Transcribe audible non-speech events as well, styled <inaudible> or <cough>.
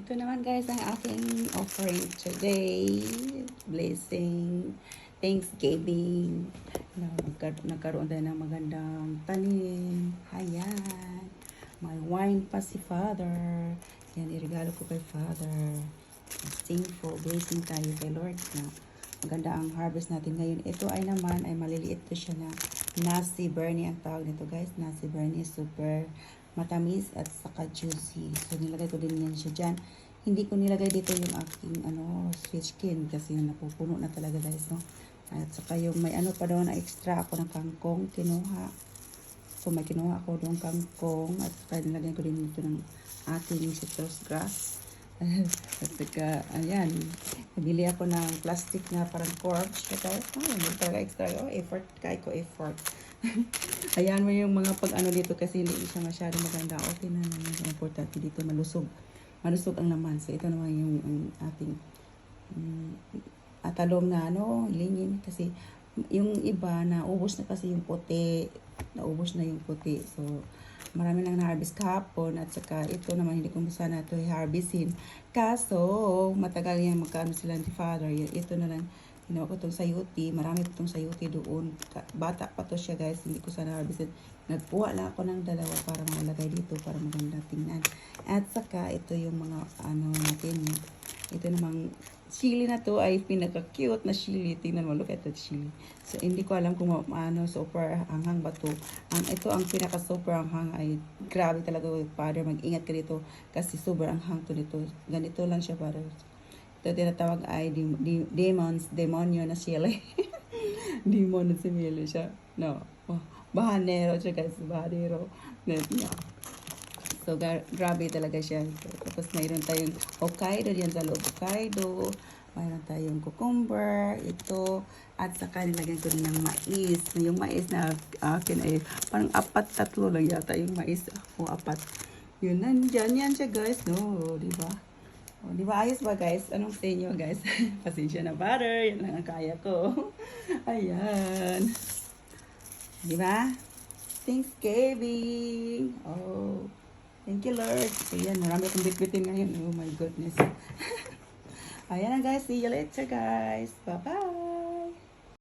Ito naman guys ang aking offering today. Blessing. Thanksgiving. Na, nagkar- nagkaroon tayo ng magandang tanim. Ayan. May wine pa si Father. Yan, irigalo ko kay Father. Thankful. Blessing tayo kay Lord na maganda ang harvest natin ngayon. Ito ay naman ay maliliit to siya na nasi bernie ang tawag nito guys. Nasi bernie super matamis at saka juicy. So nilagay ko din yan siya dyan. Hindi ko nilagay dito yung aking ano sweet skin kasi napupuno na talaga guys no. At saka yung may ano pa doon na extra ako ng kangkong kinuha. So may kinuha ako doon kangkong at saka nilagay ko din dito ng ating citrus grass. At saka, ayan, nabili ako ng plastic na parang. Siya guys, oh, hindi talaga extra. Oh, effort, kaya ko effort. <laughs> ayan mo yung mga pag ano dito kasi hindi siya masyado maganda. Okay na naman. Ang importante dito malusog. Malusog ang laman. So ito naman yung, yung ating um, atalong na ano, lingin. Kasi yung iba, naubos na kasi yung puti. Naubos na yung puti. So, marami nang na-harvest kahapon at saka ito naman hindi ko sana ito i-harvestin. Kaso, matagal yan magkaano sila ni father. Ito na lang, ginawa ko itong sayuti. Marami itong sayuti doon. Bata pa to siya guys, hindi ko sana harvestin. Nagpuha lang ako ng dalawa para malagay dito para maganda tingnan. At saka ito yung mga ano natin. Ito namang chili na to ay pinaka-cute na chili. Tingnan mo, look at that chili. So, hindi ko alam kung ano, super hanghang ba to. Ang, ito ang pinaka-super hanghang ay grabe talaga father. Mag-ingat ka dito kasi super hanghang to nito. Ganito lang siya para. Ito tinatawag ay dem- dem- demons, demonyo na chili. <laughs> Demon na simili siya. No. Oh, bahanero siya guys. Bahanero. Niya. So, gar- grabe talaga siya. Tapos, mayroon tayong Hokkaido diyan sa loob. Hokkaido. Mayroon tayong cucumber. Ito. At saka nilagyan ko din ng mais. Yung mais na akin ay parang apat, tatlo lang yata yung mais. O apat. Yun, nandyan yan siya guys. No, di ba? O, di ba ayos ba guys? Anong sa inyo guys? <laughs> Pasensya na butter. Yan lang ang kaya ko. <laughs> Ayan. Di ba? Thanksgiving. Oh. Thank you, Lord. So, yan. Marami akong bitbitin ngayon. Oh my goodness. <laughs> Ayan na, guys. See you later, guys. Bye-bye.